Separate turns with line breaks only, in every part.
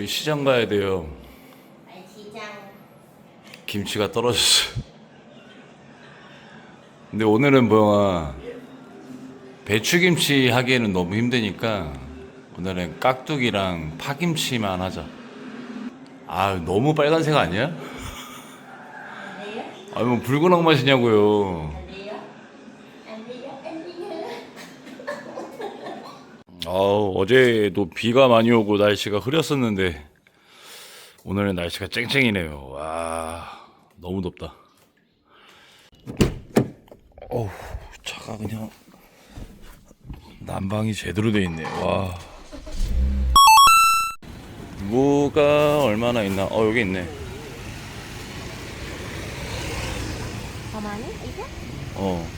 우리 시장 가야 돼요. 김치가 떨어졌어. 근데 오늘은 뭐야 배추김치 하기에는 너무 힘드니까 오늘은 깍두기랑 파김치만 하자. 아 너무 빨간색 아니야? 아니 뭐 붉은 악맛이냐고요. 아 어제도 비가 많이 오고 날씨가 흐렸었는데 오늘은 날씨가 쨍쨍이네요. 와, 너무 덥다. 어우, 차가 그냥 난방이 제대로 돼 있네. 와. 뭐가 얼마나 있나? 어, 여기 있네.
더 많이? 이거?
어.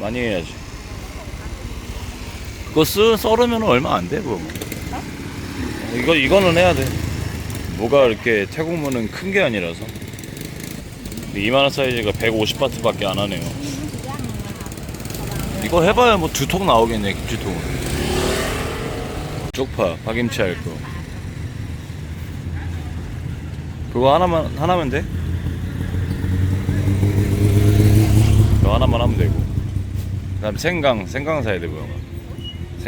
많이 해야지. 그거 쓰 썰으면 얼마 안 돼, 그거. 이거 이거는 해야 돼. 뭐가 이렇게 태국무는 큰 게 아니라서. 이만한 사이즈가 150바트 밖에 안 하네요. 이거 해봐야 뭐 두 통 나오겠네, 김치통. 쪽파, 파김치 할 거. 그거 하나만 하나면 돼? 그거 하나만 하면 되고. 그 다음 생강, 생강 사야 되고요.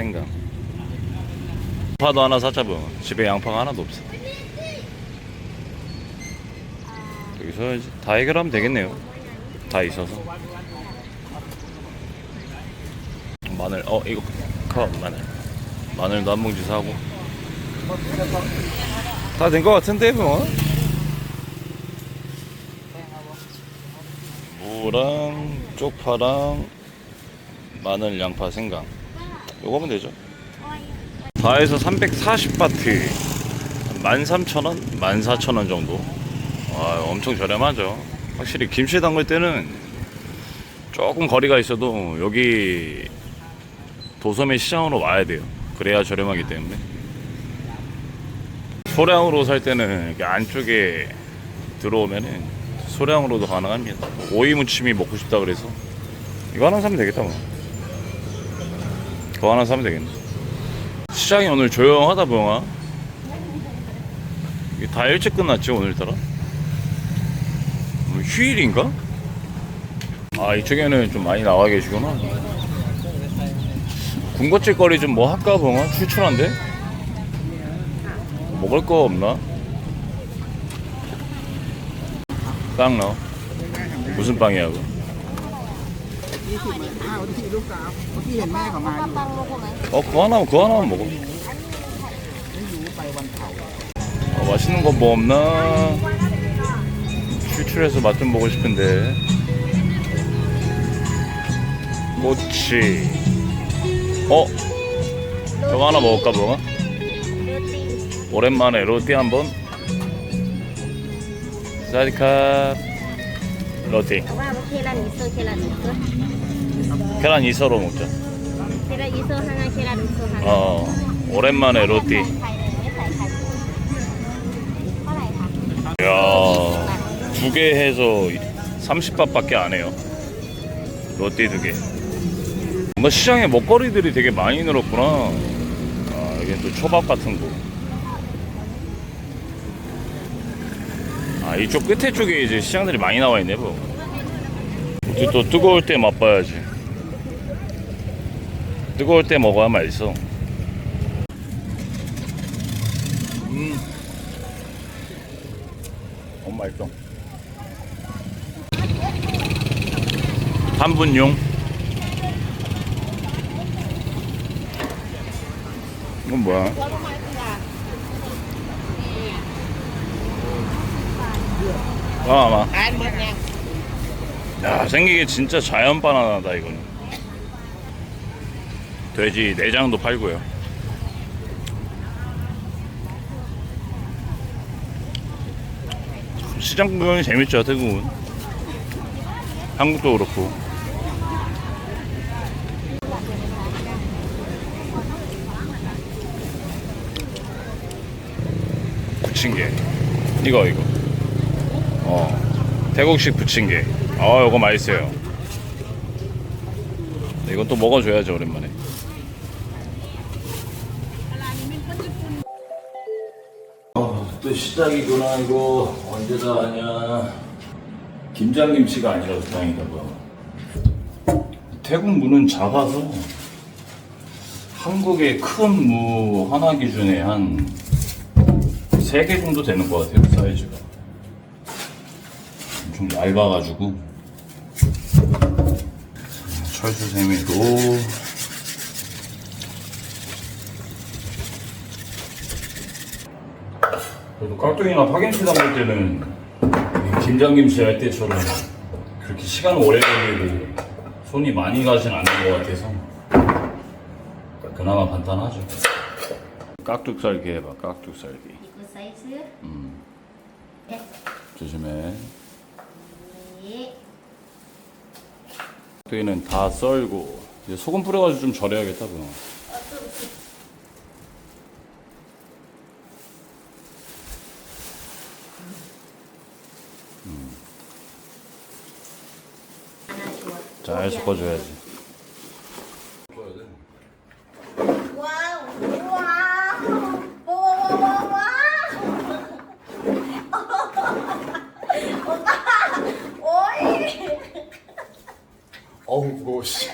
생강. 양파도 하나 사자 뭐. 집에 양파가 하나도 없어. 여기서 다 해결하면 되겠네요. 다 있어서. 마늘, 어 이거 커 마늘. 마늘도 한 봉지 사고. 다 된 것 같은데 뭐. 무랑 쪽파랑 마늘, 양파, 생강. 요거 하면 되죠. 다 해서 340바트. 13,000원? 14,000원 정도. 와 엄청 저렴하죠. 확실히 김치 담글 때는 조금 거리가 있어도 여기 도소매 시장으로 와야 돼요. 그래야 저렴하기 때문에. 소량으로 살 때는 이렇게 안쪽에 들어오면은 소량으로도 가능합니다. 오이 무침이 먹고 싶다 그래서 이거 하나 사면 되겠다 뭐 그거 하나 사면 되겠네 시장이 오늘 조용하다 보영아 이게 다 일찍 끝났지 오늘따라 오늘 휴일인가? 아 이쪽에는 좀 많이 나와 계시구나 군것질 거리 좀 뭐 할까 보영아? 출출한데? 먹을 거 없나? 빵 넣어 무슨 빵이야 그거?
ยี่สิบเหมือนอ้าววันที่ลูกสาวเมื่อกี้เห็นแม่เขามาอยู่ปังโมกุไหม
어, 그거 하나만, 그거 하나만 먹어.
ไม่รู้ไปวันเผา
어, 맛있는 거 뭐 없나? 출출해서 맛 좀 보고 싶은데. 꼬치. 어? 저거 하나 먹을까, 뭐가? โรตี 오랜만에 로띠 한번. 사디카. 로띠.
แต่ว่าโอเคละหนึ่งเซอร์เคละหนึ่งเซอร์
계란 이서로 먹자.
계란 이서 하나, 계란 우서 하나.
어, 오랜만에 로띠. 야, 두 개 해서 30밥밖에 안 해요. 로띠 두 개. 뭔가 시장에 먹거리들이 되게 많이 늘었구나. 아, 이게 또 초밥 같은 거. 아, 이쪽 끝에 쪽에 이제 시장들이 많이 나와 있네, 뭐. 또 뜨거울 때 맛봐야지. 뜨거울 때 먹어야 맛있어. 음. 너무 맛있어. 3분용. 이건 뭐야? 아, 마
아,
야, 생기게 진짜 자연 바나나다, 이거는. 돼지 내장도 팔고요. 시장 구경이 재밌죠, 태국은. 한국도 그렇고. 부침개. 이거, 이거. 어. 태국식 부침개. 아, 이거 맛있어요. 네, 이건 또 먹어줘야죠, 오랜만에. 또 시작이구나 이거 언제 다 하냐? 김장김치가 아니라서 다행이다 봐 태국 무는 작아서 한국의 큰 무 하나 기준에 한 3개 정도 되는 것 같아요 사이즈가. 좀 얇아가지고. 철수세미로 그래도 깍두기나 파김치 담글 때는 김장김치 할 때처럼 그렇게 시간 오래 걸리고 손이 많이 가진 않는 것 같아서 그나마 간단하죠. 깍둑살기 해봐, 깍둑살기.
이거 사이즈 네.
조심해.
네.
깍두기는 다 썰고 이제 소금 뿌려가지고 좀 절여야겠다 그럼.
줘.
잘 섞어줘야지.
어우 무거워 씨.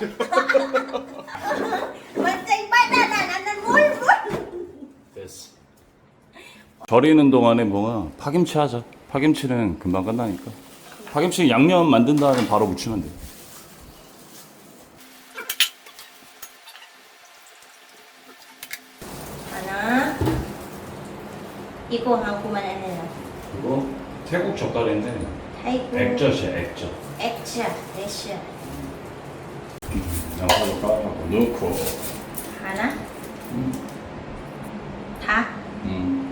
완전 바나나 나는 물 물.
됐어. 절이는 동안에 뭐가 파김치 하자. 파김치는 금방 끝나니까. 파김치 양념 만든 다음에 바로 무치면 돼.
하나. 이거 하고만 해라.
이거 태국 젓갈인데
타이거.
액젓이야 액젓.
액자. 액자.
양파도 까고 넣고.
하나. 다.
음.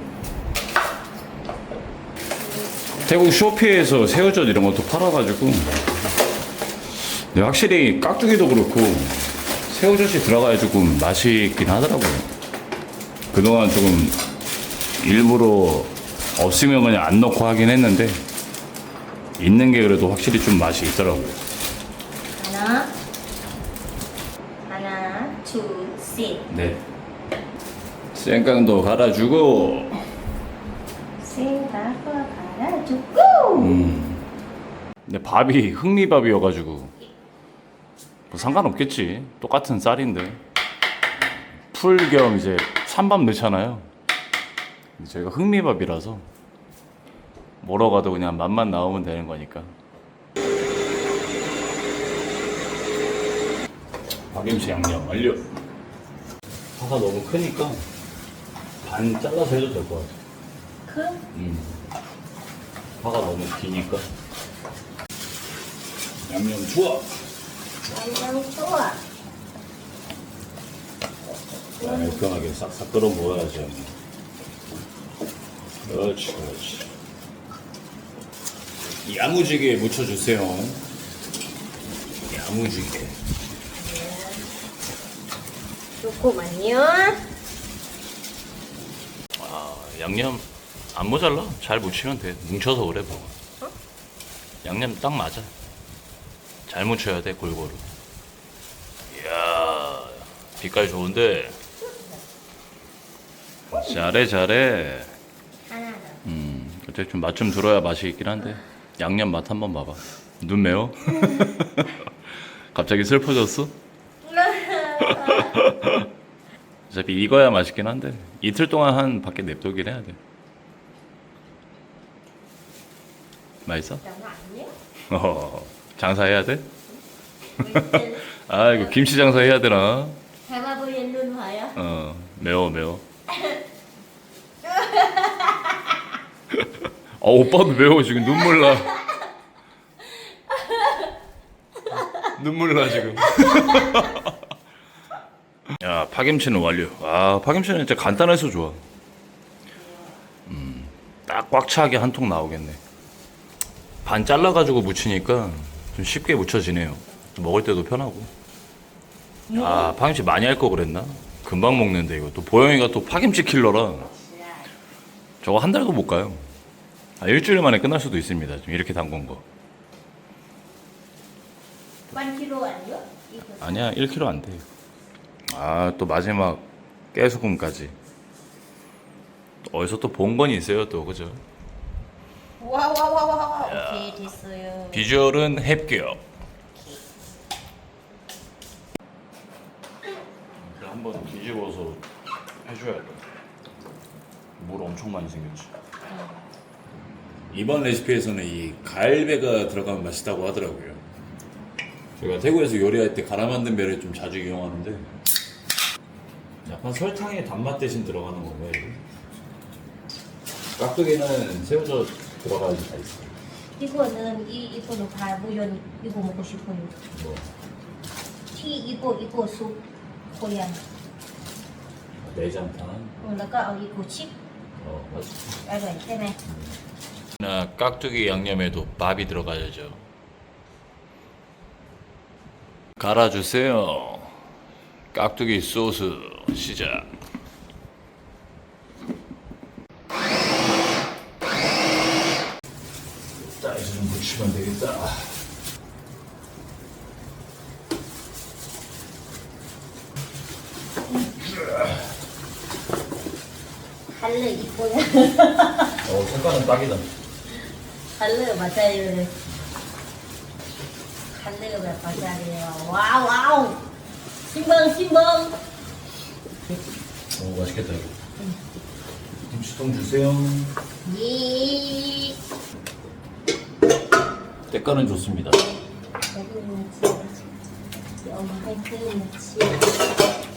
태국 쇼피에서 새우젓 이런 것도 팔아가지고. 근데 확실히 깍두기도 그렇고 새우젓이 들어가야 조금 맛이 있긴 하더라고요. 그동안 조금 일부러 없으면 그냥 안 넣고 하긴 했는데 있는 게 그래도 확실히 좀 맛이 있더라고요.
하나. 하나, 둘, 셋.
네. 생강도 갈아주고.
생각 과 갈아주고.
음. 근데 밥이 흑미밥이어가지고 뭐 상관없겠지. 똑같은 쌀인데 풀 겸 이제 찬밥 넣잖아요. 근데 저희가 흑미밥이라서 뭐러 가도 그냥 맛만 나오면 되는 거니까. 박임치 양념 완료. 파가 너무 크니까 반 잘라서 해도 될 것 같아.
큰?
음. 파가 너무 기니까. 양념 좋아.
완전 좋아.
깔끔하게 싹싹 끌어 모아야죠. 그렇지, 그렇지. 야무지게 묻혀주세요. 야무지게.
조금만요.
아, 양념 안 모자라? 잘 묻히면 돼. 뭉쳐서 그래, 뭐. 양념 딱 맞아. 잘 묻혀야 돼, 골고루. 이야, 빛깔 좋은데. 잘해, 잘해.
하나 더.
음, 어차피 좀맛 좀 들어야 맛이 있긴 한데. 양념 맛 한번 봐봐. 눈 매워? 갑자기 슬퍼졌어? 어차피 익어야 맛있긴 한데 이틀 동안 한 밖에 냅두긴 해야 돼. 맛있어? 어, 장사해야 돼? 아 이거 김치 장사 해야 되나?
할아버지 눈 봐요.
어 매워 매워. 어 오빠도 매워 지금 눈물 나. 눈물 나 지금. 야 파김치는 완료. 아 파김치는 진짜 간단해서 좋아. 음, 딱 꽉 차게 한 통 나오겠네. 반 잘라가지고 무치니까 좀 쉽게 무쳐지네요. 먹을 때도 편하고. 아 파김치 많이 할 거 그랬나? 금방 먹는데 이거 또 보영이가 또 파김치 킬러라 저거 한 달도 못 가요. 아, 일주일 만에 끝날 수도 있습니다. 지금 이렇게 담근 거.
반 킬로 아니요? 이거.
아니야 1kg 안 돼. 아또 마지막 깨소금까지. 어디서 또 본 건 있어요 또 그죠?
와와와와 오케이 됐어요.
비주얼은 햅게요. 한번 뒤집어서 해줘야 돼. 물 엄청 많이 생겼지. 이번 레시피에서는 이 가을배가 들어가면 맛있다고 하더라고요. 제가 태국에서 요리할 때 갈아 만든 배를 좀 자주 이용하는데 약간 설탕의 단맛 대신 들어가는 건가요? 깍두기는 새우젓 돌아가는 게 있어.
이거는 이 이거로 발부연 이거 먹고 싶어요.
뭐,
티 이거 이거 숲 코리안.
내장탕. 어,
그리고 이거
칩 깍두기 양념에도 밥이 들어가야죠. 갈아주세요. 깍두기 소스 시작. 붙이면 되겠다.
할래 이거야.
어, 색깔은 딱이다.
할래 맞아요. 할래가 맞아요. 와우 와우. 신봉 신봉.
오, 맛있겠다, 이거. 김치통 주세요.
예.
때깔은 좋습니다.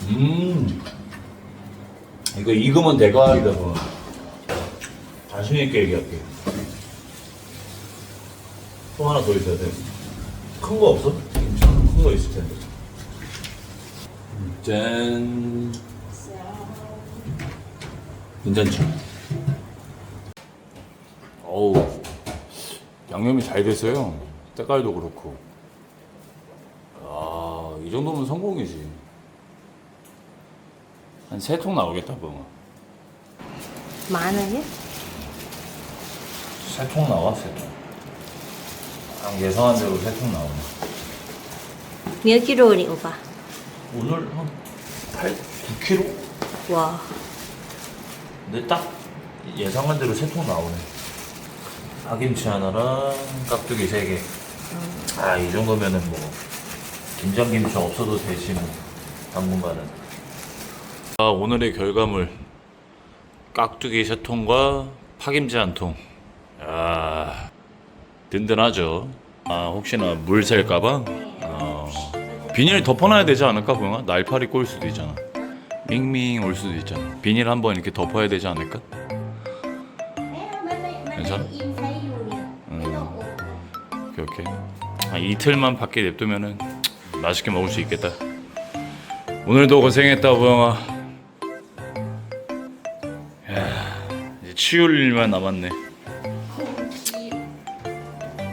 음. 이거 익으면 대가이다 뭐 자신 있게 얘기할게 또 하나 더 있어야 돼 큰 거 없어? 큰 거 있을 텐데. 짠. 괜찮죠? 어우 양념이 잘 됐어요 때깔도 그렇고 아 이 정도면 성공이지 한 세 통 나오겠다 뭐.
많아요?
세통 나와 세 통. 딱 예상한 대로 세 통 나오네.
몇 킬로니 오빠?
오늘 한 8, 9kg?
와.
근데 딱 예상한 대로 세 통 나오네. 파김치 하나랑 깍두기 세 개. 아 이 정도면은 뭐 김장김치 없어도 되지 뭐 당분간은. 아 오늘의 결과물 깍두기 세 통과 파김치 한 통. 아 든든하죠. 아 혹시나 물 셀까봐 어, 비닐 덮어놔야 되지 않을까 보영아? 날파리 꼴 수도 있잖아. 밍밍 올 수도 있잖아. 비닐 한번 이렇게 덮어야 되지 않을까? 괜찮아? 오케이 오케이. 아, 이틀만 밖에 냅두면은 맛있게 먹을 수 있겠다. 오늘도 고생했다 보영아. 야, 이제 치울 일만 남았네.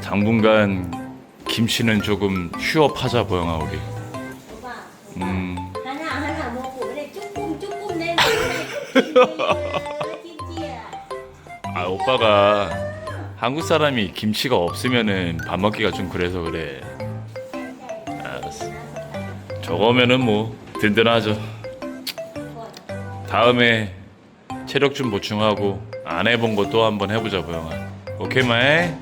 당분간 김치는 조금 휴업하자 보영아 우리. 음.
하나 하나 먹고 그래 조금 조금 내 김치야.
아 오빠가 한국 사람이 김치가 없으면은 밥 먹기가 좀 그래서 그래. 알았어. 저거면은 뭐 든든하죠. 다음에 체력 좀 보충하고 안 해본 거또 한번 해보자 보영아. 오케이 마이.